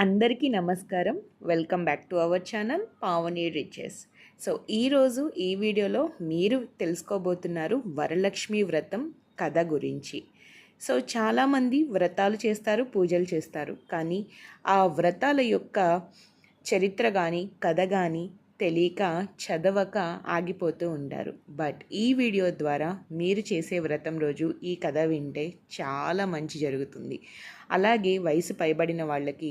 అందరికీ నమస్కారం. Welcome back to our channel Pavani riches so ఈరోజు ఈ వీడియోలో మీరు తెలుసుకోబోతున్నారు వరలక్ష్మి వ్రతం కథ గురించి. సో చాలామంది వ్రతాలు చేస్తారు పూజలు చేస్తారు. కానీ ఆ వ్రతాల యొక్క చరిత్ర కానీ కథ కానీ తెలియక చదవక ఆగిపోతూ ఉంటారు. బట్ ఈ వీడియో ద్వారా మీరు చేసే వ్రతం రోజు ఈ కథ వింటే చాలా మంచి జరుగుతుంది. అలాగే వయసు పైబడిన వాళ్ళకి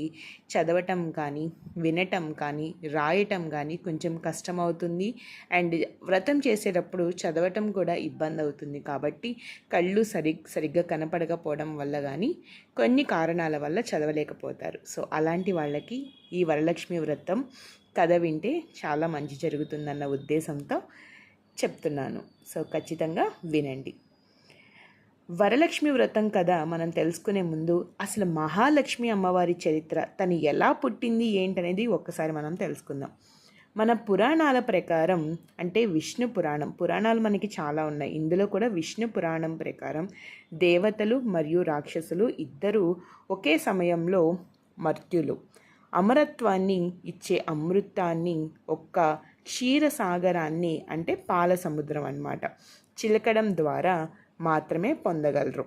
చదవటం కానీ వినటం కానీ రాయటం కానీ కొంచెం కష్టమవుతుంది. అండ్ వ్రతం చేసేటప్పుడు చదవటం కూడా ఇబ్బంది అవుతుంది. కాబట్టి కళ్ళు సరి సరిగ్గా కనపడకపోవడం వల్ల కానీ కొన్ని కారణాల వల్ల చదవలేకపోతారు. సో అలాంటి వాళ్ళకి ఈ వరలక్ష్మి వ్రతం కథ వింటే చాలా మంచి జరుగుతుందన్న ఉద్దేశంతో చెప్తున్నాను. సో ఖచ్చితంగా వినండి. వరలక్ష్మి వ్రతం కథ మనం తెలుసుకునే ముందు అసలు మహాలక్ష్మి అమ్మవారి చరిత్ర తను ఎలా పుట్టింది ఏంటనేది ఒక్కసారి మనం తెలుసుకుందాం. మన పురాణాల ప్రకారం అంటే విష్ణు పురాణం పురాణాలు మనకి చాలా ఉన్నాయి. ఇందులో కూడా విష్ణు పురాణం ప్రకారం దేవతలు మరియు రాక్షసులు ఇద్దరూ ఒకే సమయంలో మర్త్యులు. అమరత్వాన్ని ఇచ్చే అమృతాన్ని ఒక్క క్షీరసాగరాన్ని అంటే పాల సముద్రం అన్నమాట. చిలకడం ద్వారా మాత్రమే పొందగలరు.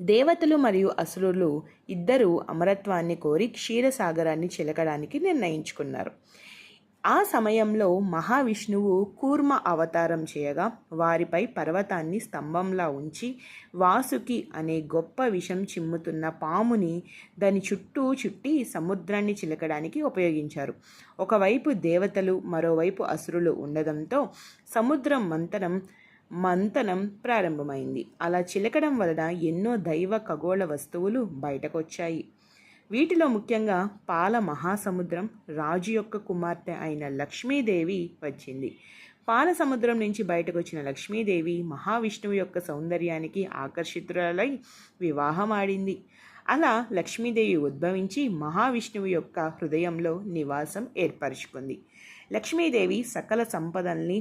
దేవతలు మరియు అసురులు ఇద్దరూ అమరత్వాన్ని కోరి క్షీరసాగరాన్ని చిలకడానికి నిర్ణయించుకున్నారు. ఆ సమయంలో మహావిష్ణువు కూర్మ అవతారం చేయగా వారిపై పర్వతాన్ని స్తంభంలా ఉంచి వాసుకి అనే గొప్ప విషం చిమ్ముతున్న పాముని దాని చుట్టూ చుట్టి సముద్రాన్ని చిలకడానికి ఉపయోగించారు. ఒకవైపు దేవతలు మరోవైపు అసురులు ఉండడంతో సముద్రం మంతనం మంతనం ప్రారంభమైంది. అలా చిలకడం వలన ఎన్నో దైవ ఖగోళ వస్తువులు బయటకొచ్చాయి. వీటిలో ముఖ్యంగా పాల మహాసముద్రం రాజు యొక్క కుమార్తె అయిన లక్ష్మీదేవి వచ్చింది. పాల సముద్రం నుంచి బయటకు వచ్చిన లక్ష్మీదేవి మహావిష్ణువు యొక్క సౌందర్యానికి ఆకర్షితురాలై వివాహమాడింది. అలా లక్ష్మీదేవి ఉద్భవించి మహావిష్ణువు యొక్క హృదయంలో నివాసం ఏర్పరచుకుంది. లక్ష్మీదేవి సకల సంపదల్ని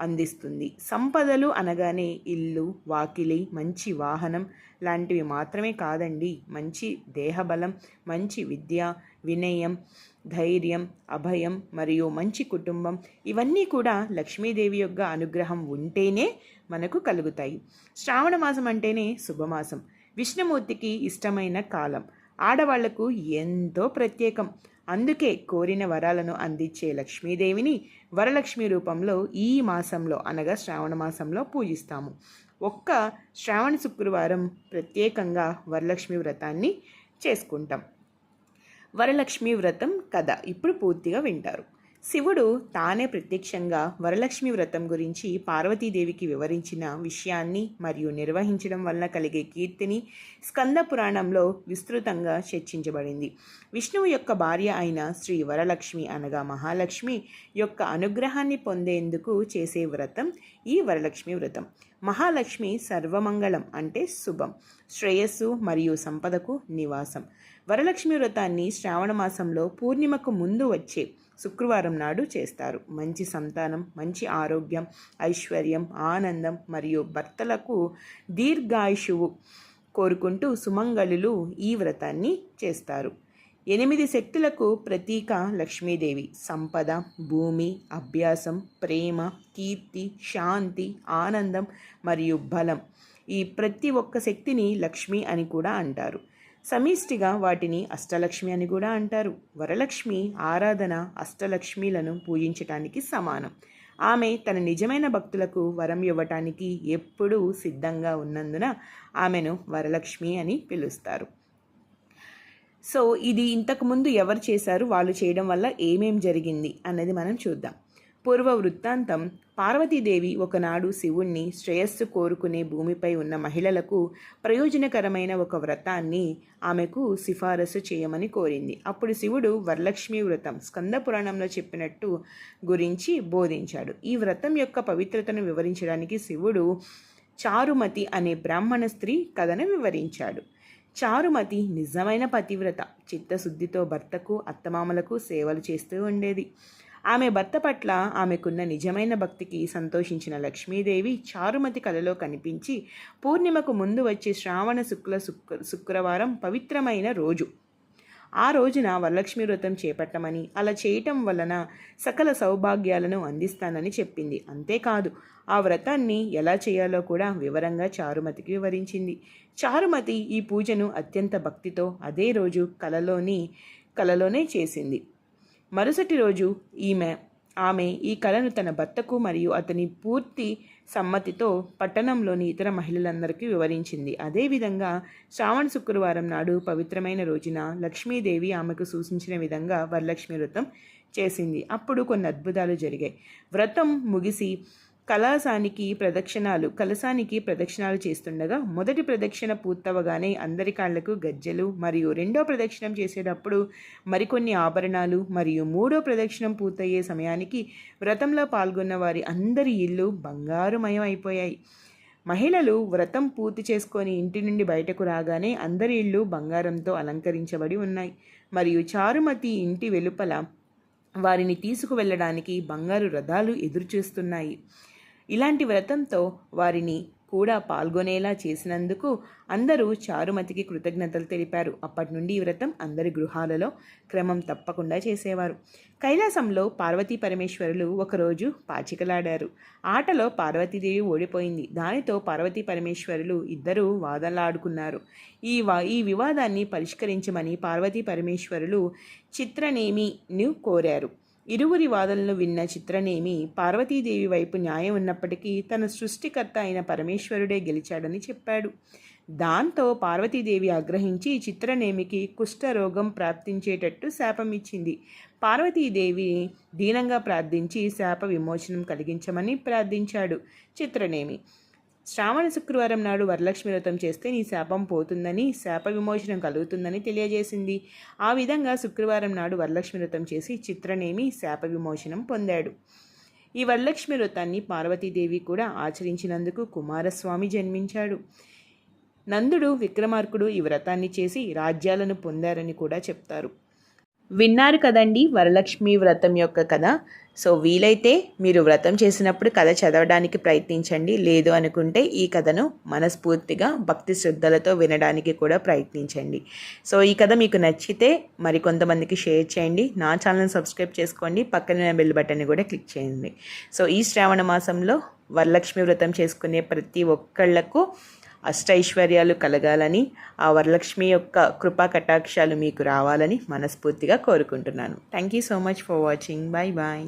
అందిస్తుంది. సంపదలు అనగానే ఇల్లు వాకిలి మంచి వాహనం లాంటివి మాత్రమే కాదండి. మంచి దేహబలం మంచి విద్య వినయం ధైర్యం అభయం మరియు మంచి కుటుంబం ఇవన్నీ కూడా లక్ష్మీదేవి యొక్క అనుగ్రహం ఉంటేనే మనకు కలుగుతాయి. శ్రావణ మాసం అంటేనే శుభమాసం. విష్ణుమూర్తికి ఇష్టమైన కాలం. ఆడవాళ్ళకు ఎంతో ప్రత్యేకం. అందుకే కోరిన వరాలను అందించే లక్ష్మీదేవిని వరలక్ష్మి రూపంలో ఈ మాసంలో అనగా శ్రావణ మాసంలో పూజిస్తాము. ఒక్క శ్రావణ శుక్రవారం ప్రత్యేకంగా వరలక్ష్మి వ్రతాన్ని చేసుకుంటాం. వరలక్ష్మి వ్రతం కథ. ఇప్పుడు పూర్తిగా వింటారు. శివుడు తానే ప్రత్యక్షంగా వరలక్ష్మి వ్రతం గురించి పార్వతీదేవికి వివరించిన విషయాన్ని మరియు నిర్వహించడం వలన కలిగే కీర్తిని స్కంద పురాణంలో విస్తృతంగా చర్చించబడింది. విష్ణువు యొక్క భార్య అయిన శ్రీ వరలక్ష్మి అనగా మహాలక్ష్మి యొక్క అనుగ్రహాన్ని పొందేందుకు చేసే వ్రతం ఈ వరలక్ష్మి వ్రతం. మహాలక్ష్మి సర్వమంగళం అంటే శుభం శ్రేయస్సు మరియు సంపదకు నివాసం. వరలక్ష్మి వ్రతాన్ని శ్రావణ మాసంలో పూర్ణిమకు ముందు వచ్చే శుక్రవారం నాడు చేస్తారు. మంచి సంతానం మంచి ఆరోగ్యం ఐశ్వర్యం ఆనందం మరియు భర్తలకు దీర్ఘాయుషువు కోరుకుంటూ సుమంగళులు ఈ వ్రతాన్ని చేస్తారు. ఎనిమిది శక్తులకు ప్రతీక లక్ష్మీదేవి. సంపద భూమి అభ్యాసం ప్రేమ కీర్తి శాంతి ఆనందం మరియు బలం ఈ ప్రతి ఒక్క శక్తిని లక్ష్మి అని కూడా అంటారు. సమిష్టిగా వాటిని అష్టలక్ష్మి అని కూడా అంటారు. వరలక్ష్మి ఆరాధన అష్టలక్ష్మిలను పూజించటానికి సమానం. ఆమె తన నిజమైన భక్తులకు వరం ఇవ్వటానికి ఎప్పుడూ సిద్ధంగా ఉన్నందున ఆమెను వరలక్ష్మి అని పిలుస్తారు. సో ఇది ఇంతకుముందు ఎవరు చేశారు? వాళ్ళు చేయడం వల్ల ఏమేం జరిగింది? అన్నది మనం చూద్దాం. పూర్వ వృత్తాంతం పార్వతీదేవి ఒకనాడు శివుణ్ణి శ్రేయస్సు కోరుకునే భూమిపై ఉన్న మహిళలకు ప్రయోజనకరమైన ఒక వ్రతాన్ని ఆమెకు సిఫారసు చేయమని కోరింది. అప్పుడు శివుడు వరలక్ష్మి వ్రతం స్కంద పురాణంలో చెప్పినట్టు గురించి బోధించాడు. ఈ వ్రతం యొక్క పవిత్రతను వివరించడానికి శివుడు చారుమతి అనే బ్రాహ్మణ స్త్రీ కథను వివరించాడు. చారుమతి నిజమైన పతివ్రత. చిత్తశుద్ధితో భర్తకు అత్తమామలకు సేవలు చేస్తూ ఉండేది. ఆమె భర్త పట్ల ఆమెకున్న నిజమైన భక్తికి సంతోషించిన లక్ష్మీదేవి చారుమతి కలలో కనిపించి పూర్ణిమకు ముందు వచ్చే శ్రావణ శుక్ల శుక్ర శుక్రవారం పవిత్రమైన రోజు. ఆ రోజున వరలక్ష్మి వ్రతం చేపట్టమని అలా చేయటం వలన సకల సౌభాగ్యాలను అందిస్తానని చెప్పింది. అంతేకాదు ఆ వ్రతాన్ని ఎలా చేయాలో కూడా వివరంగా చారుమతికి వివరించింది. చారుమతి ఈ పూజను అత్యంత భక్తితో అదే రోజు కలలోని కలలోనే చేసింది. మరుసటి రోజు ఈమె ఆమె ఈ కళను తన భర్తకు మరియు అతని పూర్తి సమ్మతితో పట్టణంలోని ఇతర మహిళలందరికీ వివరించింది. అదేవిధంగా శ్రావణ శుక్రవారం నాడు పవిత్రమైన రోజున లక్ష్మీదేవి ఆమెకు సూచించిన విధంగా వరలక్ష్మి వ్రతం చేసింది. అప్పుడు కొన్ని అద్భుతాలు జరిగాయి. వ్రతం ముగిసి కలాసానికి ప్రదక్షిణాలు కలసానికి ప్రదక్షిణాలు చేస్తుండగా మొదటి ప్రదక్షిణ పూర్తవగానే అందరి కాళ్ళకు గజ్జెలు మరియు రెండో ప్రదక్షిణం చేసేటప్పుడు మరికొన్ని ఆభరణాలు మరియు మూడో ప్రదక్షిణం పూర్తయ్యే సమయానికి వ్రతంలో పాల్గొన్న వారి అందరి ఇల్లు బంగారుమయం అయిపోయాయి. మహిళలు వ్రతం పూర్తి చేసుకొని ఇంటి నుండి బయటకు రాగానే అందరి ఇళ్ళు బంగారంతో అలంకరించబడి ఉన్నాయి. మరియు చారుమతి ఇంటి వెలుపల వారిని తీసుకువెళ్ళడానికి బంగారు రథాలు ఎదురుచూస్తున్నాయి. ఇలాంటి వ్రతంతో వారిని కూడా పాల్గొనేలా చేసినందుకు అందరూ చారుమతికి కృతజ్ఞతలు తెలిపారు. అప్పటి నుండి ఈ వ్రతం అందరి గృహాలలో క్రమం తప్పకుండా చేసేవారు. కైలాసంలో పార్వతీ పరమేశ్వరులు ఒకరోజు పాచికలాడారు. ఆటలో పార్వతీదేవి ఓడిపోయింది. దానితో పార్వతీ పరమేశ్వరులు ఇద్దరూ వాదనలాడుకున్నారు ఈ వా ఈ వివాదాన్ని పరిష్కరించమని పార్వతీ పరమేశ్వరులు చిత్రనేమిని కోరారు. ఇరువురి వాదనలు విన్న చిత్రనేమి పార్వతీదేవి వైపు న్యాయం ఉన్నప్పటికీ తన సృష్టికర్త అయిన పరమేశ్వరుడే గెలిచాడని చెప్పాడు. దాంతో పార్వతీదేవి ఆగ్రహించి చిత్రనేమికి కుష్ఠరోగం ప్రాప్తించేటట్టు శాపం ఇచ్చింది. పార్వతీదేవి దీనంగా ప్రార్థించి శాప విమోచనం కలిగించమని ప్రార్థించాడు చిత్రనేమి. శ్రావణ శుక్రవారం నాడు వరలక్ష్మి వ్రతం చేస్తే నీ శాపం పోతుందని శాప విమోచనం కలుగుతుందని తెలియజేసింది. ఆ విధంగా శుక్రవారం నాడు వరలక్ష్మి వ్రతం చేసి చిత్రనేమి శాప విమోచనం పొందాడు. ఈ వరలక్ష్మి వ్రతాన్ని పార్వతీదేవి కూడా ఆచరించినందుకు కుమారస్వామి జన్మించాడు. నందుడు విక్రమార్కుడు ఈ వ్రతాన్ని చేసి రాజ్యాలను పొందారని కూడా చెప్తారు. విన్నారు కదండి వరలక్ష్మి వ్రతం యొక్క కథ. సో వీలైతే మీరు వ్రతం చేసినప్పుడు కథ చదవడానికి ప్రయత్నించండి. లేదు అనుకుంటే ఈ కథను మనస్ఫూర్తిగా భక్తి శ్రద్ధలతో వినడానికి కూడా ప్రయత్నించండి. సో ఈ కథ మీకు నచ్చితే మరి కొంతమందికి షేర్ చేయండి. నా ఛానల్ సబ్స్క్రైబ్ చేసుకోండి. పక్కన బెల్ బటన్ కూడా క్లిక్ చేయండి. సో ఈ శ్రావణ మాసంలో వరలక్ష్మి వ్రతం చేసుకునే ప్రతి ఒక్కళ్ళకు అష్టైశ్వర్యాలు కలగాలని ఆ వరలక్ష్మి యొక్క కృపా కటాక్షాలు మీకు రావాలని మనస్ఫూర్తిగా కోరుకుంటున్నాను. Thank you so much for watching bye bye